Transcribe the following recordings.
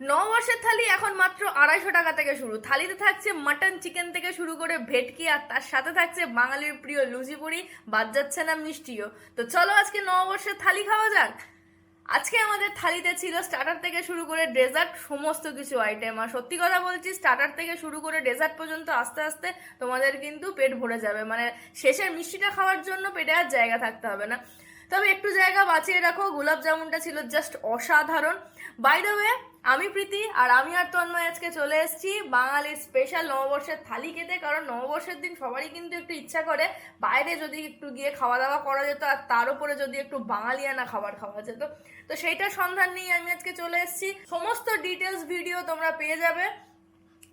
নববর্ষের থালি এখন মাত্র আড়াইশো টাকা থেকে শুরু। থালিতে থাকছে মাটন চিকেন থেকে শুরু করে ভেটকি আর তার সাথে থাকছে বাঙালির প্রিয় লুচি পুরি। বাদ যাচ্ছে না মিষ্টিও। তো চলো আজকে নববর্ষের থালি খাওয়া যাক। আজকে আমাদের থালিতে ছিল স্টার্টার থেকে শুরু করে ডেজার্ট সমস্ত কিছু আইটেম আর সত্যি কথা বলছি স্টার্টার থেকে শুরু করে ডেজার্ট পর্যন্ত আস্তে আস্তে তোমাদের কিন্তু পেট ভরে যাবে। মানে শেষের মিষ্টিটা খাওয়ার জন্য পেটে আর জায়গা থাকতে হবে না। তবে একটু জায়গা বাঁচিয়ে রাখো, গোলাপ জামুনটা ছিল জাস্ট অসাধারণ। বাই দ্য ওয়ে আমি প্রীতি আর আমি আর তন্ময় আজকে চলে এসেছি বাঙালির স্পেশাল নববর্ষের থালি খেতে, কারণ নববর্ষের দিন সবারই কিন্তু একটু ইচ্ছা করে বাইরে যদি একটু গিয়ে খাওয়া দাওয়া করা যেত আর তার উপরে যদি একটু বাঙালিয়ানা খাবার খাওয়া যেত। তো সেইটার সন্ধান নিয়ে আমি আজকে চলে এসেছি। সমস্ত ডিটেলস ভিডিও তোমরা পেয়ে যাবে।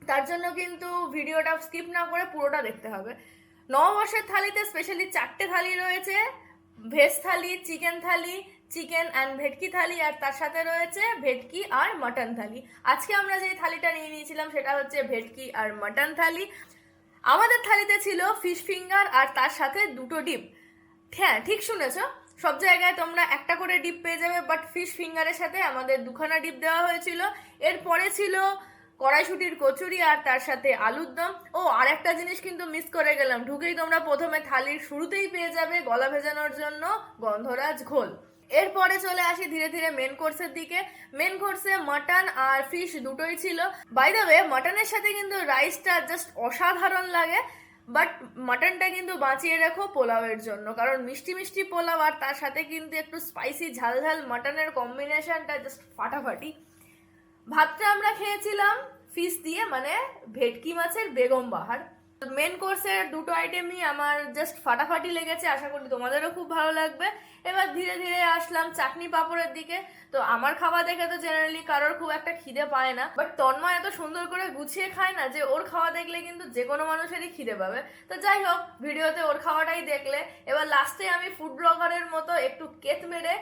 তার জন্য কিন্তু ভিডিওটা স্কিপ না করে পুরোটা দেখতে হবে। নববর্ষের থালিতে স্পেশালি চারটে থালি রয়েছে। Veg thali, chicken thali, chicken and ভেটকি থালি, আর তার সাথে রয়েছে ভেটকি আর মাটন থালি। আজকে আমরা যে থালিটা নিয়ে নিয়েছিলাম, সেটা হচ্ছে ভেটকি আর মাটন থালি। আমাদের থালিতে ছিল ফিশ ফিঙ্গার আর তার সাথে দুটো ডিপ। হ্যাঁ ঠিক শুনেছ। সব জায়গায় তোমরা একটা করে ডিপ পেয়ে যাবে বাট ফিশ ফিঙ্গারের সাথে আমাদের দুখানা ডিপ দেওয়া হয়েছিল। এরপরে ছিল কড়াইশুটির কচুরি আর তার সাথে আলুর দম। ও আর একটা জিনিস কিন্তু মিস করে গেলাম। ঢুকেই তোমরা প্রথমে থালির শুরুতেই পেয়ে যাবে গলা ভেজানোর জন্য গন্ধরাজ ঘোল। এরপরে চলে আসি ধীরে ধীরে মেন কোর্সের দিকে। মেন কোর্সে মাটন আর ফিশ দুটোই ছিল। বাই দ্য ওয়ে মাটনের সাথে কিন্তু রাইসটা জাস্ট অসাধারণ লাগে। বাট মাটনটা কিন্তু বাঁচিয়ে রাখো পোলাওয়ের জন্য। কারণ মিষ্টি মিষ্টি পোলাও আর তার সাথে কিন্তু একটু স্পাইসি ঝাল ঝাল মাটনের কম্বিনেশনটা জাস্ট ফাটাফাটি। ভাতটা আমরা খেয়েছিলাম ফিশ দিয়ে মানে ভেটকি মাছের বেগম বাহার। মেন কোর্সের দুটো আইটেমই আমার জাস্ট ফাটাফাটি লেগেছে, আশা করি তোমাদেরও খুব ভালো লাগবে। এবার ধীরে ধীরে আসলাম চাটনি পাঁপড়ের দিকে। তো আমার খাওয়া দেখে তো জেনারেলি কারোর খুব একটা খিদে পায় না। বাট তন্ময় এত সুন্দর করে গুছিয়ে খায় না যে ওর খাওয়া দেখলে কিন্তু যে কোনো মানুষেরই খিদে পাবে। তো যাই হোক, ভিডিওতে ওর খাওয়াটাই দেখলে। এবার লাস্টে আমি ফুড ব্লগারের মতো একটু কেত মেরে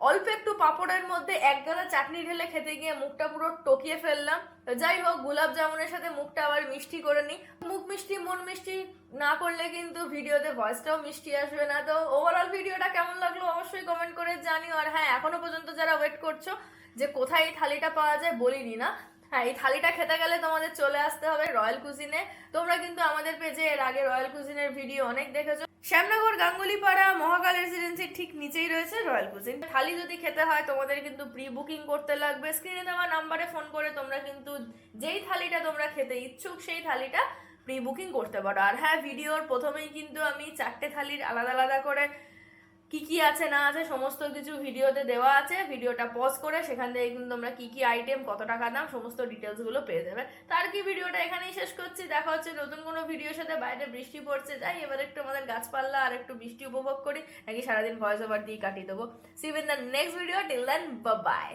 অল্প একটু পাঁপড়ের মধ্যে এক গাদা চাটনি ঢেলে খেতে গিয়ে মুখটা পুরো টকিয়ে ফেললাম। যাই হোক, গোলাপ জামুনের সাথে মুখটা আবার মিষ্টি করে নিই। মুখ মিষ্টি, মন মিষ্টি না করলে কিন্তু ভিডিওতে ভয়েসটাও মিষ্টি আসবে না। তো ওভারঅল ভিডিওটা কেমন লাগল অবশ্যই কমেন্ট করে জানিও। আর হ্যাঁ এখনও পর্যন্ত যারা ওয়েট করছ যে কোথায় এই থালিটা পাওয়া যায় বলিনি না। হ্যাঁ এই থালিটা খেতে গেলে তোমাদের চলে আসতে হবে রয়্যাল কুজিনে তোমরা কিন্তু আমাদের পেজে এর আগে রয়্যাল কুজিনের ভিডিও অনেক দেখেছ। শ্যামনগর, গাঙ্গুলিপাড়া, মহাকাল রেসিডেন্সির ঠিক নিচেই রয়েছে রয়্যাল কুজিন থালি যদি খেতে হয়, তোমাদের কিন্তু প্রি বুকিং করতে লাগবে। স্ক্রিনে দেওয়া নাম্বারে ফোন করে তোমরা কিন্তু যেই থালিটা তোমরা খেতে ইচ্ছুক, সেই থালিটা প্রি বুকিং করতে পারো। আর হ্যাঁ ভিডিওর প্রথমেই কিন্তু আমি চারটে থালির আলাদা আলাদা করে কি কি আছে, না আছে, সমস্ত কিছু ভিডিওতে দেওয়া আছে। ভিডিওটা পজ করে সেখান থেকে কিন্তু তোমরা কি কি আইটেম কত টাকা দাম, সমস্ত ডিটেলসগুলো পেয়ে যাবে। তার কি ভিডিওটা এখানেই শেষ করছি। দেখা হচ্ছে নতুন কোনো ভিডিওর সাথে। বাইরে বৃষ্টি পড়ছে, যাই এবার একটু আমাদের গাছপাল্লা আর একটু বৃষ্টি উপভোগ করি। নাকি সারাদিন ভয়েস ওভার দিয়ে কাটিয়ে দেবো। See in the next video till then bye